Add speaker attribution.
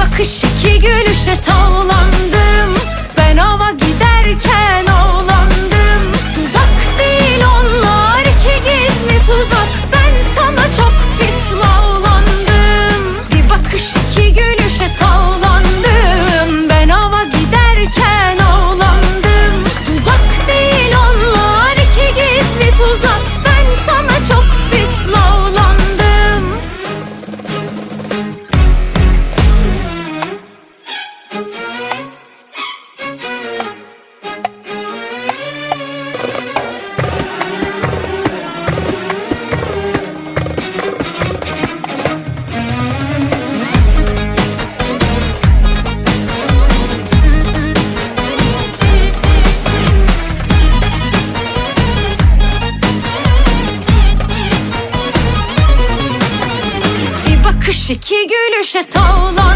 Speaker 1: bakış iki gülüşe tavlandım Kış iki gülüşe tavlan.